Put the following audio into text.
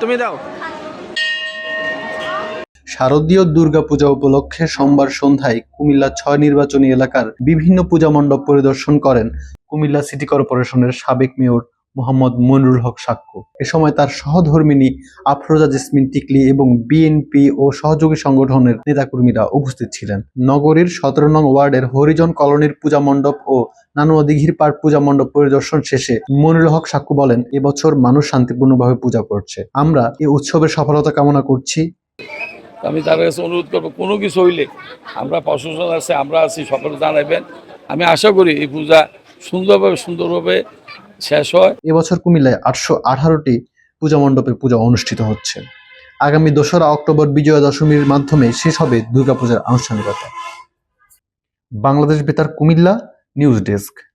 তুমি দাও। শারদীয় দুর্গাপূজা উপলক্ষে সোমবার সন্ধ্যায় কুমিল্লা ছয় নির্বাচনী এলাকার বিভিন্ন পূজা মণ্ডপ পরিদর্শন করেন কুমিল্লা সিটি কর্পোরেশনের সাবেক মেয়র মোহাম্মদ মনিরুল হক সাক্ষ্য। এ সময় তার সহধর্মিনী আফরোজা জেসমিন টিকলি এবং বিএনপি ও সহযোগী সংগঠনের নেতাকর্মীরা উপস্থিত ছিলেন। নগরীর সতেরো নং ওয়ার্ডের হরিজন কলোনির পূজা মণ্ডপ ও নানুয়া দিঘির পাড় পূজা মণ্ডপ পরিদর্শন শেষে মনিরুল হক সাক্ষ্য বলেন এবছর মানুষ শান্তিপূর্ণভাবে পূজা করছে। আমরা এই উৎসবের সফলতা কামনা করছি। আমি তার কাছে অনুরোধ করব, কোনো কিছু হইলে আমরা প্রশাসন আছে, আমরা আছি, সকলে জানাবেন আমি আশা করি এই পূজা সুন্দরভাবে সুন্দরভাবে শেষ হয়। এবছর কুমিল্লায় আটশো আঠারোটি পূজা মণ্ডপে পূজা অনুষ্ঠিত হচ্ছে। আগামী দোসরা অক্টোবর বিজয়া দশমীর মাধ্যমে শেষ হবে দুর্গাপূজার আনুষ্ঠানিকতা। বাংলাদেশ বেতার, কুমিল্লা, নিউজ ডেস্ক।